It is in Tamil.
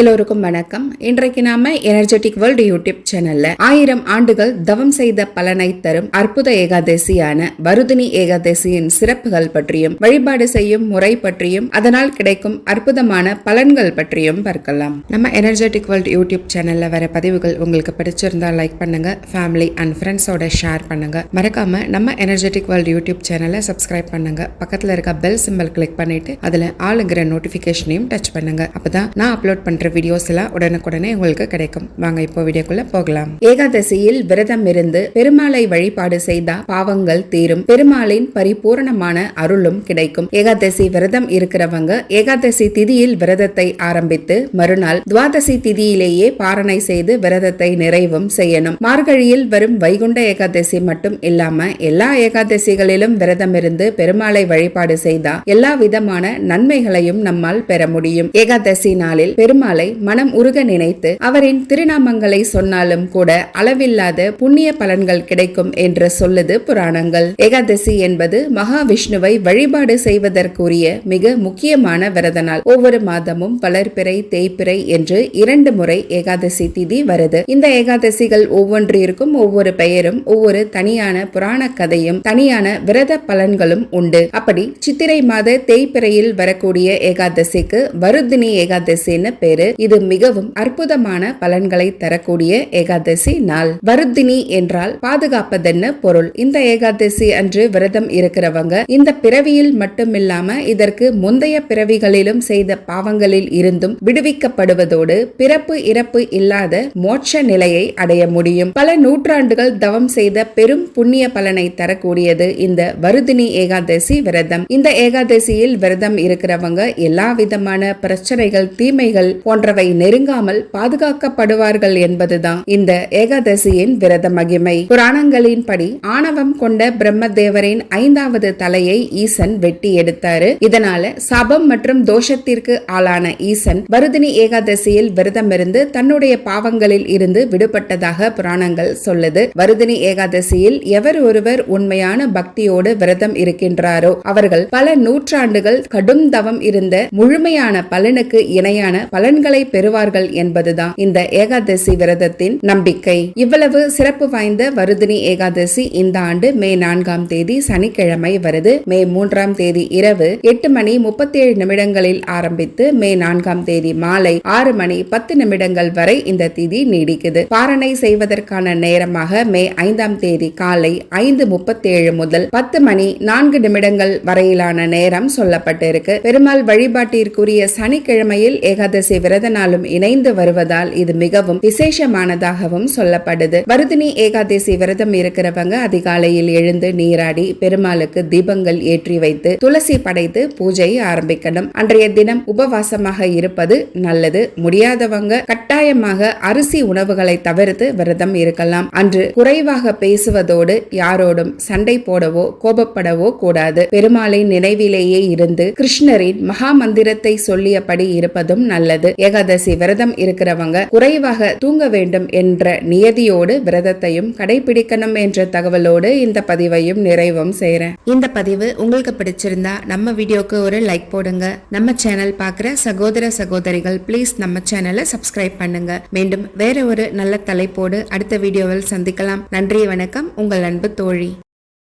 எல்லோருக்கும் வணக்கம். இன்றைக்கு நாம எனர்ஜெட்டிக் வேர்ல்டு யூடியூப் சேனல்ல ஆயிரம் ஆண்டுகள் தவம் செய்த பலனை தரும் அற்புத ஏகாதசியான வருதினி ஏகாதசியின் சிறப்புகள் பற்றியும் வழிபாடு செய்யும் முறை பற்றியும் அதனால் கிடைக்கும் அற்புதமான பலன்கள் பற்றியும் பார்க்கலாம். நம்ம எனர்ஜெட்டிக் வேர்ல்டு யூடியூப் சேனல்ல வர பதிவுகள் உங்களுக்கு பிடிச்சிருந்தா லைக் பண்ணுங்க ஃபேமிலி அண்ட் ஃப்ரெண்ட்ஸோட ஷேர் பண்ணுங்க. மறக்காம நம்ம எனர்ஜெட்டிக் வேர்ல்டு யூடியூப் சேனலை சப்ஸ்கிரைப் பண்ணுங்க. பக்கத்துல இருக்க பெல் சிம்பல் கிளிக் பண்ணிட்டு அதுல ஆளுங்கிற நோட்டிபிகேஷனையும் டச் பண்ணுங்க. அப்பதான் நான் அப்லோட் பண்ற வீடியோஸ் எல்லாம் உடனுக்குடனே உங்களுக்கு கிடைக்கும். வாங்க இப்போ வீடியோக்குள்ள போகலாம். ஏகாதசியில் விரதம் இருந்து பெருமாளை வழிபாடு செய்தா பாவங்கள் தீரும். பெருமாளின் பரிபூரணமான அருளும் கிடைக்கும். ஏகாதசி விரதம் இருக்கிறவங்க ஏகாதசி திதியில் விரதத்தை ஆரம்பித்து மறுநாள் துவாதசி திதியிலேயே பாரணை செய்து விரதத்தை நிறைவும் செய்யணும். மார்கழியில் வரும் வைகுண்ட ஏகாதசி மட்டும் இல்லாம எல்லா ஏகாதசிகளிலும் விரதம் இருந்து பெருமாளை வழிபாடு செய்தா எல்லா விதமான நன்மைகளையும் நம்மால் பெற முடியும். ஏகாதசி நாளில் பெருமாள் மனம் உருக நினைத்து அவரின் திருநாமங்களை சொன்னாலும் கூட அளவில்லாத புண்ணிய பலன்கள் கிடைக்கும் என்று சொல்லுது புராணங்கள். ஏகாதசி என்பது மகாவிஷ்ணுவை வழிபாடு செய்வதற்குரிய மிக முக்கியமான விரத நாள் ஒவ்வொரு மாதமும் வளர்பிறை தேய்பிறை என்று இரண்டு முறை ஏகாதசி திதி வருது. இந்த ஏகாதசிகள் ஒவ்வொன்றிற்கும் ஒவ்வொரு பெயரும் ஒவ்வொரு தனியான புராண கதையும் தனியான விரத பலன்களும் உண்டு. அப்படி சித்திரை மாத தேய்பிறையில் வரக்கூடிய ஏகாதசிக்கு வருதினி ஏகாதசின்னு பேரு. இது மிகவும் அற்புதமான பலன்களை தரக்கூடிய ஏகாதசி நாள். வருத்தினி என்றால் பாதுகாப்பதென்னு பொருள்? இந்த ஏகாதசி அன்று விரதம் இருக்கிறவங்க இந்த பிறவியில் மட்டுமில்லாம இதற்கு முந்தைய பிறவிகளிலும் செய்த பாவங்களில் இருந்தும் விடுவிக்கப்படுவதோடு பிறப்பு இறப்பு இல்லாத மோட்ச நிலையை அடைய முடியும். பல நூற்றாண்டுகள் தவம் செய்த பெரும் புண்ணிய பலனை தரக்கூடியது இந்த வருதினி ஏகாதசி விரதம். இந்த ஏகாதசியில் விரதம் இருக்கிறவங்க எல்லா விதமான பிரச்சனைகள் தீமைகள் போன்றவை நெருங்காமல் பாதுகாக்கப்படுவார்கள் என்பதுதான் இந்த ஏகாதசியின் விரத மகிமை. புராணங்களின் படி ஆணவம் கொண்ட பிரம்மதேவரின் ஐந்தாவது தலையை ஈசன் வெட்டி எடுத்தாரு. இதனால சபம் மற்றும் தோஷத்திற்கு ஆளான ஈசன் வருதினி ஏகாதசியில் விரதமிருந்து தன்னுடைய பாவங்களில் இருந்து விடுபட்டதாக புராணங்கள் சொல்லுது. வருதினி ஏகாதசியில் எவர் ஒருவர் உண்மையான பக்தியோடு விரதம் இருக்கின்றாரோ அவர்கள் பல நூற்றாண்டுகள் கடும் தவம் இருந்த முழுமையான பலனுக்கு இணையான பலன் பலன்களை பெறுவார்கள் என்பதுதான் இந்த ஏகாதசி விரதத்தின் நம்பிக்கை. இவ்வளவு சிறப்பு வாய்ந்த வருதினி ஏகாதசி இந்த ஆண்டு மே நான்காம் தேதி சனிக்கிழமை வருது. மே மூன்றாம் தேதி இரவு எட்டு மணி முப்பத்தி ஏழு நிமிடங்களில் ஆரம்பித்து மே நான்காம் தேதி மாலை ஆறு மணி பத்து நிமிடங்கள் வரை இந்த திதி நீடிக்குது. பாரணை செய்வதற்கான நேரமாக மே ஐந்தாம் தேதி காலை ஐந்து முப்பத்தி ஏழு முதல் பத்து மணி நான்கு நிமிடங்கள் வரையிலான நேரம் சொல்லப்பட்டிருக்கு. பெருமாள் வழிபாட்டிற்குரிய சனிக்கிழமையில் ஏகாதசி விரத நாளும் இணைந்து வருவதால் இது மிகவும் விசேஷமானதாகவும் சொல்லப்படுது. வருதினி ஏகாதசி விரதம் இருக்கிறவங்க அதிகாலையில் எழுந்து நீராடி பெருமாளுக்கு தீபங்கள் ஏற்றி வைத்து துளசி படைத்து பூஜை ஆரம்பிக்கணும். அன்றைய தினம் உபவாசமாக இருப்பது நல்லது. முடியாதவங்க கட்டாயமாக அரிசி உணவுகளை தவிர்த்து விரதம் இருக்கலாம். அன்று குறைவாக பேசுவதோடு யாரோடும் சண்டை போடவோ கோபப்படவோ கூடாது. பெருமாளின் நினைவிலேயே இருந்து கிருஷ்ணரின் மகா மந்திரத்தை சொல்லியபடி இருப்பதும் நல்லது. ஏகாதசி விரதம் இருக்கிறவங்க குறைவாக தூங்க வேண்டும் என்ற நியதியோடு விரதத்தையும் கடைபிடிக்கணும் என்ற தகவலோடு இந்த பதிவையும் நிறைவும் செய்கிறேன் இந்த பதிவு உங்களுக்கு பிடிச்சிருந்தா நம்ம வீடியோக்கு ஒரு லைக் போடுங்க. நம்ம சேனல் பார்க்குற சகோதர சகோதரிகள் ப்ளீஸ் நம்ம சேனலை சப்ஸ்கிரைப் பண்ணுங்க. மீண்டும் வேற ஒரு நல்ல தலைப்போடு அடுத்த வீடியோவில் சந்திக்கலாம். நன்றி வணக்கம். உங்கள் அன்பு தோழி.